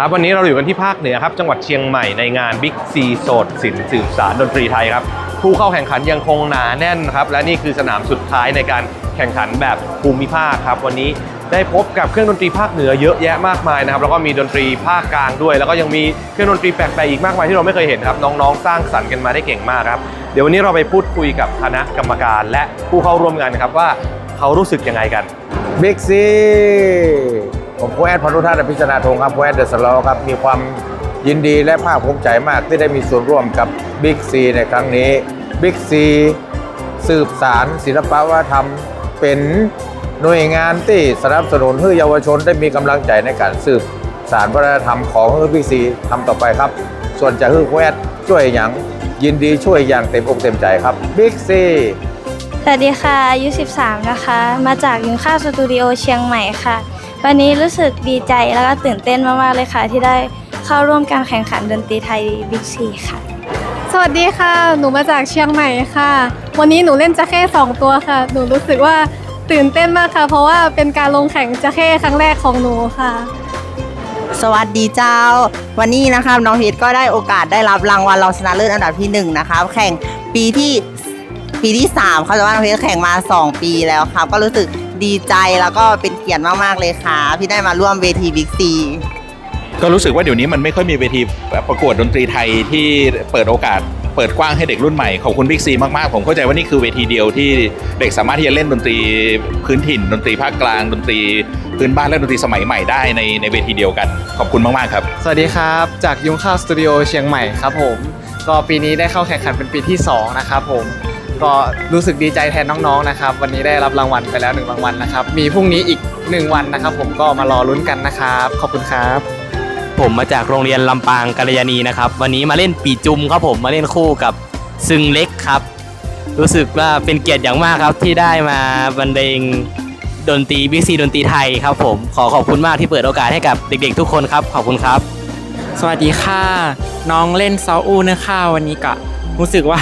ครับวันนี้เราอยู่กันที่ภาคเหนือครับจังหวัดเชียงใหม่ในงาน Big C โสดศิลป์สื่อสารดนตรีไทยครับผู้เข้าแข่งขันยังคงหนาแน่นครับและนี่คือสนามสุดท้ายในการแข่งขันแบบภูมิภาคครับวันนี้ได้พบกับเครื่องดนตรีภาคเหนือเยอะแยะมากมายนะครับแล้วก็มีดนตรีภาคกลางด้วย แล้วก็ยังมีเครื่องดนตรีแปลกๆอีกมากมายที่เราไม่เคยเห็นครับน้องๆ สร้างสรรค์กันมาได้เก่งมากครับเดี๋ยววันนี้เราไปพูดคุยกับคณะกรรมการ และผู้เข้าร่วมงานครับว่าเขารู้สึกยังไงกันบิ๊กซี ผมโค้ชแอดพนุทัศน์อภิชนาธงครับโค้ชแอดเดอะสโลครับ มีความยินดีและภาคภูมิใจมากที่ได้มีส่วนร่วมกับบิ๊กซีในครั้งนี้บิ๊กซีสืบสารศิลปวัฒนธรรม เป็นหน่วยงานที่สนับสนุนให้เยาวชนได้มีกำลังใจในการสืบสารวัฒนธรรมของบิ๊กซีทำต่อไปครับ ส่วนจะฮือโค้ชแอดช่วยอย่างยินดีช่วยอย่างเต็มอกเต็มใจครับบิ๊กซีสวัสดีค่ะอายุ 13 นะคะ มาจากยุนข้าวสตูดิโอเชียงใหม่ค่ะ วันนี้รู้สึกดีใจแล้วก็ตื่นเต้นมากๆเลยค่ะ ที่ได้เข้าร่วมการแข่งขันดนตรีไทยบิ๊กซีค่ะ สวัสดีค่ะ หนูมาจากเชียงใหม่ค่ะ วันนี้หนูเล่นจะเข้สองตัวค่ะ หนูรู้สึกว่าตื่นเต้นมากค่ะ เพราะว่าเป็นการลงแข่งจะเข้ครั้งแรกของหนูค่ะ สวัสดีเจ้า วันนี้นะครับน้องพีทก็ได้โอกาสได้รับรางวัลรองชนะเลิศอันดับที่1นะครับแข่งปีที่ปีที่3เขาจะว่าน้องพีทแข่งมา 2 ปีแล้วครับก็รู้สึก ดีใจแล้วก็เป็นเกียรติมาก ๆ เลยค่ะ ที่ได้มาร่วมเวทีบิ๊กซีก็รู้สึกว่าเดี๋ยวนี้มันไม่ค่อยมีเวทีประกวดดนตรีไทยที่เปิดโอกาสเปิดกว้างให้เด็กรุ่นใหม่ขอบคุณบิ๊กซีมากๆ ผมเข้าใจว่านี่คือเวทีเดียวที่เด็กสามารถที่จะเล่นดนตรีพื้นถิ่น ดนตรีภาคกลางดนตรีพื้นบ้านและดนตรีสมัยใหม่ได้ในในเวทีเดียวกัน ขอบคุณมากๆครับ สวัสดีครับ จากยุ้งข้าวสตูดิโอเชียงใหม่ครับผม ก็ปีนี้ได้เข้าแข่งขันเป็นปีที่ 2 นะครับผม ก็รู้สึกดีใจแทนน้องๆนะครับ วันนี้ได้รับรางวัลไปแล้ว1รางวัลนะครับ มีพรุ่งนี้อีก 1 วันนะครับ ผมก็มารอลุ้นกันนะครับ ขอบคุณครับ ผมมาจากโรงเรียนลำปางกัลยาณีนะครับ วันนี้มาเล่นปีจุมครับผมมาเล่นคู่กับซึงเล็กครับ รู้สึกว่าเป็นเกียรติอย่างมากครับที่ได้มาบรรเลงดนตรีบิ๊กซีดนตรีไทยครับผมขอขอบคุณมากที่เปิดโอกาสให้กับเด็กๆ ทุกคนครับขอบคุณครับ สวัสดีค่ะ น้องเล่นซาอูนะค่ะวันนี้ก็รู้สึกว่า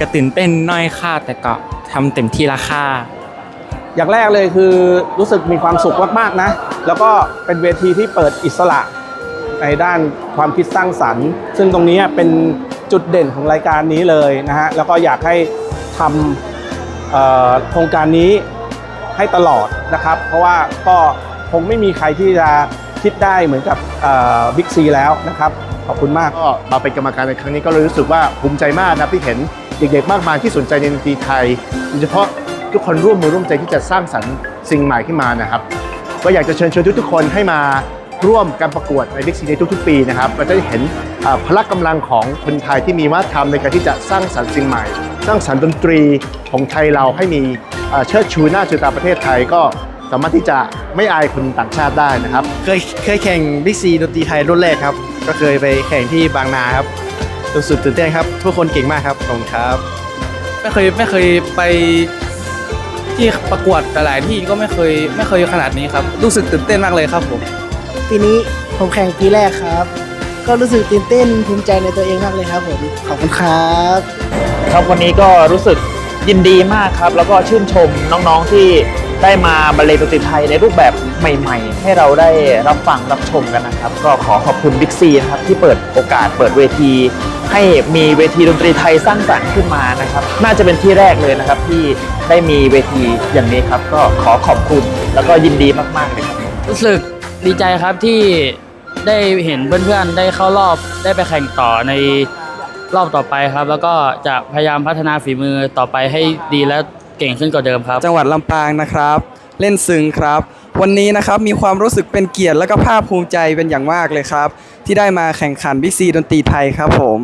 กระตื่นเต้นน้อยค่ะแต่ก็ทำเต็มที่ละค่ะอย่างแรกเลยคือรู้สึกมีความสุขมากๆนะ แล้วก็เป็นเวทีที่เปิดอิสระในด้านความคิดสร้างสรรค์ ซึ่งตรงนี้เป็นจุดเด่นของรายการนี้เลยนะฮะแล้วก็อยากให้ทำเอ่อโครงการนี้ให้ตลอดนะครับ เพราะว่าก็คงไม่มีใครที่จะคิดได้เหมือนกับบิ๊กซีแล้วนะครับ ขอบคุณมากก็มาเป็นกรรมการในครั้งนี้ก็เลยรู้สึกว่าภูมิใจมากนะที่เห็น เด็กๆมากมายที่สนใจในดนตรีไทยโดยเฉพาะทุกคนร่วมมือร่วมใจที่จะสร้างสรรค์สิ่งใหม่ขึ้นมานะครับ ก็อยากจะเชิญชวนทุกๆคนให้มาร่วมการประกวดในบิ๊กซีในทุกๆ ปีนะครับเราจะได้เห็นพละกำลังของคนไทยที่มีวัฒนธรรมในการที่จะสร้างสรรค์สิ่งใหม่ สร้างสรรค์ดนตรีของไทยเราให้มีเชิดชูหน้าชูตาประเทศไทยก็สามารถที่จะไม่อายคนต่างชาติได้นะครับ เคยเคยแข่งบิ๊กซีดนตรีไทยรุ่นแรกครับ ก็เคยไปแข่งที่บางนาครับ รู้สึกตื่นเต้นครับ ทุกคนเก่งมากครับขอบคุณครับ ไม่เคยไม่เคยไปที่ประกวดหลายๆที่ก็ไม่เคยไม่เคยขนาดนี้ครับ รู้สึกตื่นเต้นมากเลยครับผมปีนี้ผมแข่งปีแรกครับ ก็รู้สึกตื่นเต้นภูมิใจในตัวเองมากเลยครับผมขอบคุณครับ ครับวันนี้ก็รู้สึกยินดีมากครับ แล้วก็ชื่นชมน้องๆที่ ได้มาบรรเลงดนตรีไทยในรูปแบบใหม่ ๆ ให้เราได้รับฟังรับชมกันนะครับ ก็ขอขอบคุณบิ๊กซีนะครับที่เปิดโอกาสเปิดเวที ให้มีเวทีดนตรีไทยสร้างสรรค์ขึ้นมานะครับ น่าจะเป็นที่แรกเลยนะครับที่ได้มีเวทีอย่างนี้ครับ ก็ขอขอบคุณแล้วก็ยินดีมากๆเลยครับ รู้สึกดีใจครับที่ได้เห็นเพื่อนๆ ได้เข้ารอบได้ไปแข่งต่อในรอบต่อไปครับ แล้วก็จะพยายามพัฒนาฝีมือต่อไปให้ดีและ เก่งขึ้นกว่าเดิมครับ จังหวัดลำปางนะครับ เล่นซึงครับ วันนี้นะครับมีความรู้สึกเป็นเกียรติและก็ภาคภูมิใจเป็นอย่างมากเลยครับ ที่ได้มาแข่งขันบิ๊กซีดนตรีไทยครับผม